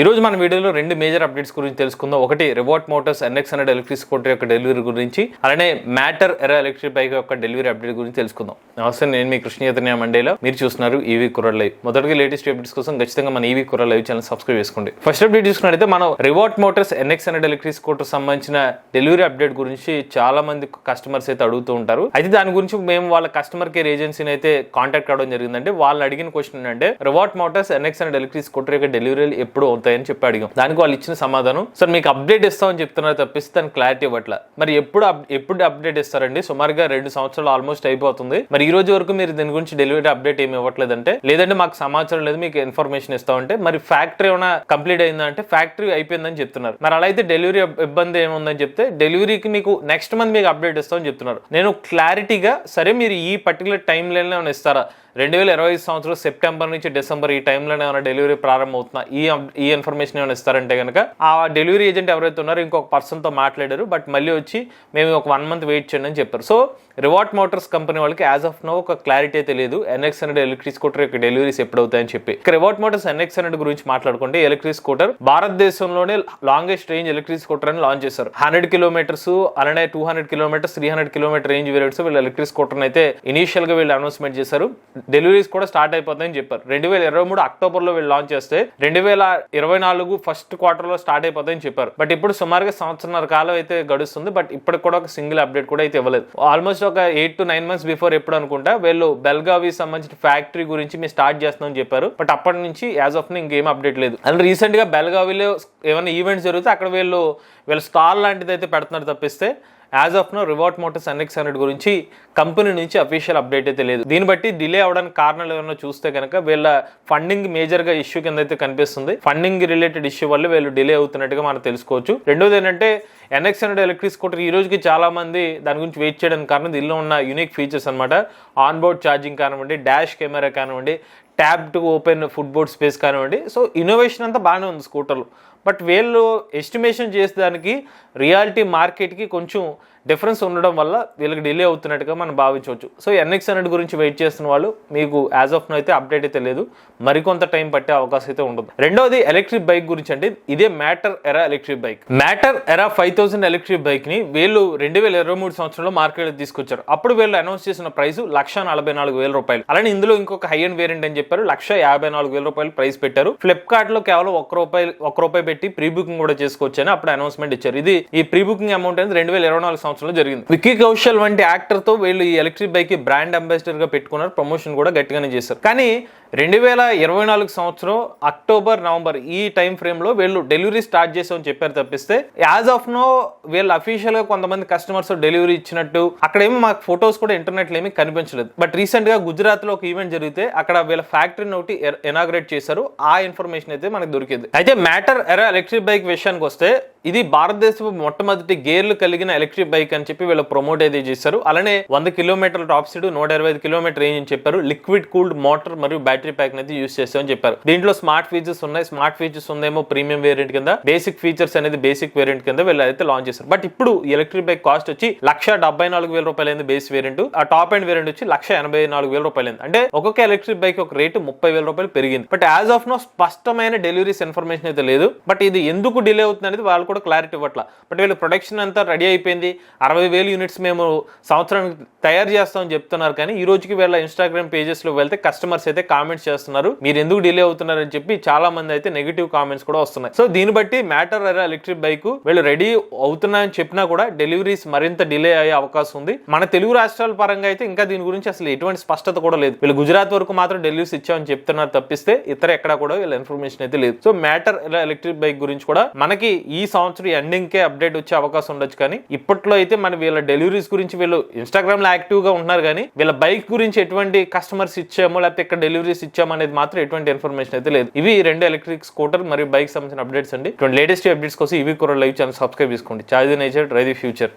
ఈ రోజు మన వీడియోలో రెండు మేజర్ అప్డేట్స్ గురించి తెలుసుకుందాం. ఒకటి Revolt Motors NX hundred electric scooter యొక్క డెలివరీ గురించి అలానే మ్యాటర్ ఎరా ఎలక్ట్రిక్ బైక్ యొక్క డెలివరీ అప్డేట్ గురించి తెలుసుకుందాం. నమస్తే నేను మీ కృష్ణ చైతన్య మండేలో. మీరు చూస్తున్నారు ఈవీ కుర్ర లైవ్. మొదటిగా లేటెస్ట్ అప్డేట్స్ కోసం ఖచ్చితంగా మన ఈవీ కుర్ర లైవ్ ఛానల్ సబ్స్క్రైబ్ చేసుకోండి. ఫస్ట్ అప్డేట్ చూసుకున్నట్లయితే మనం Revolt Motors NX hundred electric scooter సంబంధించిన డెలివరీ అప్డేట్ గురించి చాలా మంది కస్టమర్స్ అయితే అడుగుతూ ఉంటారు. అయితే దాని గురించి మేము వాళ్ళ కస్టమర్ కేర్ ఏజెన్సీని అయితే కాంటాక్ట్ అవడం జరిగిందంటే వాళ్ళు అడిగిన క్వశ్చన్ ఏంటంటే Revolt Motors NX hundred electric scooter యొక్క డెలివరీ ఎప్పుడు ఉంటాయని చెప్పి అడిగాం. దానికి వాళ్ళు ఇచ్చిన సమాధానం సార్ మీకు అప్డేట్ ఇస్తామని చెప్తున్నారు తప్పిస్తే దానికి క్లారిటీ ఇవ్వట్ల. మరి ఎప్పుడు అప్- ఎప్పుడు అప్డేట్ ఇస్తారండి? సుమారుగా రెండు సంవత్సరాలు ఆల్మోస్ట్ అయిపోతుంది. మరి ఈ రోజు వరకు మీరు దీని గురించి డెలివరీ అప్డేట్ ఏమి ఇవ్వట్లేదంటే లేదంటే మాకు సమాచారం లేదు మీకు ఇన్ఫర్మేషన్ ఇస్తామంటే మరి ఫ్యాక్టరీ ఏమైనా కంప్లీట్ అయిందా? అంటే ఫ్యాక్టరీ అయిపోయిందని చెప్తున్నారు. మరి అలా అయితే డెలివరీ ఇబ్బంది ఏముందని చెప్తే డెలివరీకి మీకు నెక్స్ట్ మంత్ మీకు అప్డేట్ ఇస్తామని చెప్తున్నారు. నేను క్లారిటీగా సరే మీరు ఈ పర్టికులర్ టైం లైన్లో ఏమైనా ఇస్తారా? రెండు వేల ఇరవై ఐదు సంవత్సరం సెప్టెంబర్ నుంచి డిసెంబర్ ఈ టైంలో ఏమైనా డెలివరీ ప్రారంభమవుతున్నా ఈ ఈ ఇన్ఫర్మేషన్ ఏమైనా ఇస్తారంటే కనుక ఆ డెలివరీ ఏజెంట్ ఎవరైతే ఉన్నారో ఇంకొక పర్సన్తో మాట్లాడారు బట్ మళ్ళీ వచ్చి మేము ఒక వన్ మంత్ వెయిట్ చేయండి అని చెప్పారు. సో రివార్ట్ మోటార్స్ కంపెనీ వాళ్ళకి యాజ్ ఆఫ్ నో ఒక క్లారిటీ తెలియదు ఎన్ఎక్స్ హండ్రెడ్ ఎలక్ట్రిక్ స్కూటర్ యొక్క డెలివరీస్ ఎప్పుడు అవుతాయని చెప్పి. ఇక రివార్ట్ మోటార్స్ ఎన్ఎక్స్ హండ్రెడ్ గురించి మాట్లాడుకుంటే ఎలక్ట్రిక్ స్కూటర్ భారతదేశంలోనే లాంగెస్ట్ రేంజ్ ఎలక్ట్రిక్ స్కూటర్ అని లాంచ్ చేశారు. హండ్రెడ్ కిలోమీటర్స్ అలానే two hundred kilometres three hundred kilometre range variants వీళ్ళు ఎలక్ట్రిక్ స్కూటర్ అయితే ఇనీషియల్గా వీళ్ళు అనౌన్స్మెంట్ చేశారు. డెలివరీస్ కూడా స్టార్ట్ అయిపోతాయని చెప్పారు. రెండు వేల ఇరవై మూడు అక్టోబర్లో వీళ్ళు లాంచ్ చేస్తే రెండు వేల ఇరవై నాలుగు ఫస్ట్ క్వార్టర్లో స్టార్ట్ అయిపోతాయని చెప్పారు. బట్ ఇప్పుడు సుమారుగా సంవత్సరాల కాలం అయితే గడుస్తుంది. బట్ ఇప్పటికి కూడా ఒక సింగిల్ అప్డేట్ కూడా అయితే ఇవ్వలేదు. ఆల్మోస్ట్ ఒక eight to nine months before ఎప్పుడు అనుకుంటా వీళ్ళు బెల్గావి సంబంధించిన ఫ్యాక్టరీ గురించి మేము స్టార్ట్ చేస్తామని చెప్పారు. బట్ అప్పటి నుంచి యాజ్ ఆఫ్ ఇంకేం అప్డేట్ లేదు. అండ్ రీసెంట్గా బెల్గావిలో ఏమైనా ఈవెంట్స్ జరిగితే అక్కడ వీళ్ళు వీళ్ళ స్టాల్ లాంటిది అయితే పెడుతున్నారు తప్పిస్తే as of now Revolt Motors NX hundred గురించి కంపెనీ నుంచి అఫీషియల్ అప్డేట్ అయితే లేదు. దీన్ని బట్టి డిలే అవడానికి కారణాలు ఏమైనా చూస్తే కనుక వీళ్ళ ఫండింగ్ మేజర్గా ఇష్యూ కింద అయితే కనిపిస్తుంది. ఫండింగ్ రిలేటెడ్ ఇష్యూ వల్ల వీళ్ళు డిలే అవుతున్నట్టుగా మనం తెలుసుకోవచ్చు. రెండోది ఏంటంటే ఎన్ఎక్స్ హండ్రెడ్ ఎలక్ట్రిక్ స్కూటర్ ఈ రోజుకి చాలా మంది దాని గురించి వెయిట్ చేయడానికి కారణం దీనిలో ఉన్న యూనిక్ ఫీచర్స్ అనమాట ఆన్ బోర్డ్ ఛార్జింగ్ కానివ్వండి డాష్ కెమెరా కానివ్వండి tab to open foot board space కానివ్వండి. సో ఇన్నోవేషన్ అంతా బాగానే ఉంది స్కూటర్లో. బట్ వీళ్ళు ఎస్టిమేషన్ చేసేదానికి రియాలిటీ మార్కెట్కి కొంచెం డిఫరెన్స్ ఉండడం వల్ల వీళ్ళకి డిలే అవుతున్నట్టుగా మనం భావించవచ్చు. సో ఎన్ఎక్స్ హండ్రెడ్ గురించి వెయిట్ చేస్తున్న వాళ్ళు మీకు యాజ్ ఆఫ్ నో అయితే అప్డేట్ అయితే లేదు. మరికొంత టైం పట్టే అవకాశం అయితే ఉంటుంది. రెండోది ఎలక్ట్రిక్ బైక్ గురించి అంటే ఇదే Matter Era electric bike Matter Era five thousand electric బైక్ని వీళ్ళు రెండు వేల ఇరవై మూడు సంవత్సరంలో మార్కెట్ తీసుకొచ్చారు. అప్పుడు వీళ్ళు అనౌన్స్ చేసిన ప్రైస్ లక్ష నలభై నాలుగు వేల రూపాయలు. అలానే ఇందులో ఇంకొక హై అండ్ వేరియంట్ అని చెప్పారు. లక్ష యాభై నాలుగు వేల రూపాయలు ప్రైస్ పెట్టారు. ఫ్లిప్కార్ట్లో కేవలం ఒక్క రూపాయి ఒక్క రూపాయి పెట్టి ప్రీ బుకింగ్ కూడా చేసుకోవచ్చు అని అప్పుడు అనౌన్స్మెంట్ ఇచ్చారు. ఇది ఈ ప్రీ బుకింగ్ అమౌంట్ అనేది రెండు వేల ఇరవై నాలుగు సంవత్సరంలో జరిగింది. విక్కీ కౌశల్ వంటి యాక్టర్తో వీళ్ళు ఈ ఎలక్ట్రిక్ బైక్ బ్రాండ్ అంబాసిడర్గా పెట్టుకున్నారు ప్రమోషన్ కూడా గట్టిగానే చేశారు. కానీ రెండు వేల ఇరవై నాలుగు సంవత్సరం అక్టోబర్ నవంబర్ ఈ టైం ఫ్రేమ్లో వీళ్ళు డెలివరీ స్టార్ట్ చేసామని చెప్పారు తప్పిస్తే యాజ్ ఆఫ్ నో వీళ్ళు అఫీషియల్గా కొంతమంది కస్టమర్స్ డెలివరీ ఇచ్చినట్టు అక్కడేమి మాకు ఫొటోస్ కూడా ఇంటర్నెట్లో ఏమీ కనిపించలేదు. బట్ రీసెంట్గా గుజరాత్లో ఒక ఈవెంట్ జరిగితే అక్కడ వీళ్ళ ఫ్యాక్టరీని ఒకటి ఇనాగ్రేట్ చేశారు. ఆ ఇన్ఫర్మేషన్ అయితే మనకు దొరికింది. అయితే మ్యాటర్ ఎరా ఎలక్ట్రిక్ బైక్ విషయానికి వస్తే ఇది భారతదేశపు మొట్టమొదటి గేర్లు కలిగిన ఎలక్ట్రిక్ బైక్ అని చెప్పి వీళ్ళు ప్రమోట్ అయితే చేశారు. అలానే వంద కిలోమీటర్ల టాప్ స్పీడ్ నూట ఇరవై ఐదు కిలోమీటర్ రేంజ్ అని చెప్పారు. లిక్విడ్ కూల్డ్ మోటార్ మరియు బ్యాటరీ ప్యాక్ అనేది యూస్ చేస్తామని చెప్పారు. దీంట్లో స్మార్ట్ ఫీచర్స్ ఉన్నాయి. స్మార్ట్ ఫీచర్స్ ఉందేమో ప్రీమియం వేరియంట్ కింద. బేసిక్ ఫీచర్స్ అనేది బేసిక్ వేరియంట్ కింద వీళ్ళు అయితే లాంచ్ చేశారు. బట్ ఇప్పుడు ఎలక్ట్రిక్ బైక్ కాస్ట్ వచ్చి లక్ష డెబ్బై నాలుగు వేల రూపాయలైంది బేస్ వేరియంట్ ఆ టాప్ అండ్ వేరియంట్ వచ్చి లక్ష ఎనభై నాలుగు వేల రూపాయలైంది అంటే ఒక్కొక్క ఎలక్ట్రిక్ బైక్ ఒక రేటు ముప్పై వేల రూపాయలు పెరిగింది. బట్ యాజ్ ఆఫ్ నో స్పష్టమైన డెలివరీస్ ఇన్ఫర్మేషన్ అయితే లేదు. బట్ ఇది ఎందుకు డిలే అవుతుంది అనేది వాళ్ళు కూడా క్లారిటీ ఇవ్వట్ల. బట్ వీళ్ళు ప్రొడక్షన్ అంతా రెడీ అయిపోయింది. అరవై వేలు యూనిట్స్ మేము సంవత్సరానికి తయారు చేస్తామని చెప్తున్నారు. కానీ ఈ రోజుకి వీళ్ళ ఇన్స్టాగ్రామ్ పేజెస్లో వెళ్తే కస్టమర్స్ అయితే కామెంట్స్ చేస్తున్నారు. మీరు ఎందుకు డిలే అవుతున్నారని చెప్పి చాలా మంది అయితే నెగిటివ్ కామెంట్స్ కూడా వస్తున్నాయి. సో దీన్ని బట్టి మ్యాటర్ ఎలక్ట్రిక్ బైక్ వీళ్ళు రెడీ అవుతున్నాయని చెప్పినా కూడా డెలివరీస్ మరింత డిలే అయ్యే అవకాశం ఉంది. మన తెలుగు రాష్ట్రాల పరంగా అయితే ఇంకా దీని గురించి అసలు ఎటువంటి స్పష్టత కూడా లేదు. వీళ్ళు గుజరాత్ వరకు మాత్రం డెలివరీస్ ఇచ్చామని చెప్తున్నారు తప్పిస్తే ఇతర ఎక్కడా కూడా వీళ్ళ ఇన్ఫర్మేషన్ అయితే లేదు. సో మ్యాటర్ ఎలక్ట్రిక్ బైక్ గురించి కూడా మనకి ఈ సంవత్సరం ఎండింగ్ కే అప్డేట్ వచ్చే అవకాశం ఉండొచ్చు కానీ ఇప్పట్లో అయితే మన వీళ్ళ డెలివరీస్ గురించి వీళ్ళు ఇన్స్టాగ్రామ్లో యాక్టివ్గా ఉన్నారు కానీ వీళ్ళ బైక్ గురించి ఎటువంటి కస్టమర్స్ ఇచ్చామో లేకపోతే ఇక్కడ డెలివరీస్ ఇచ్చామో అనేది మాత్రం ఎటువంటి ఇన్ఫర్మేషన్ అయితే లేదు. ఇవి రెండు ఎలక్ట్రిక్ స్కూటర్ మరియు బైక్ సంబంధించిన అప్డేట్స్ అండి. ఇటువంటి లేటెస్ట్ అప్డేట్స్ కోసం ఇవి కూడా లైవ్ ఛానల్ సబ్స్క్రైబ్ చేసుకోండి. Charge nature drive future.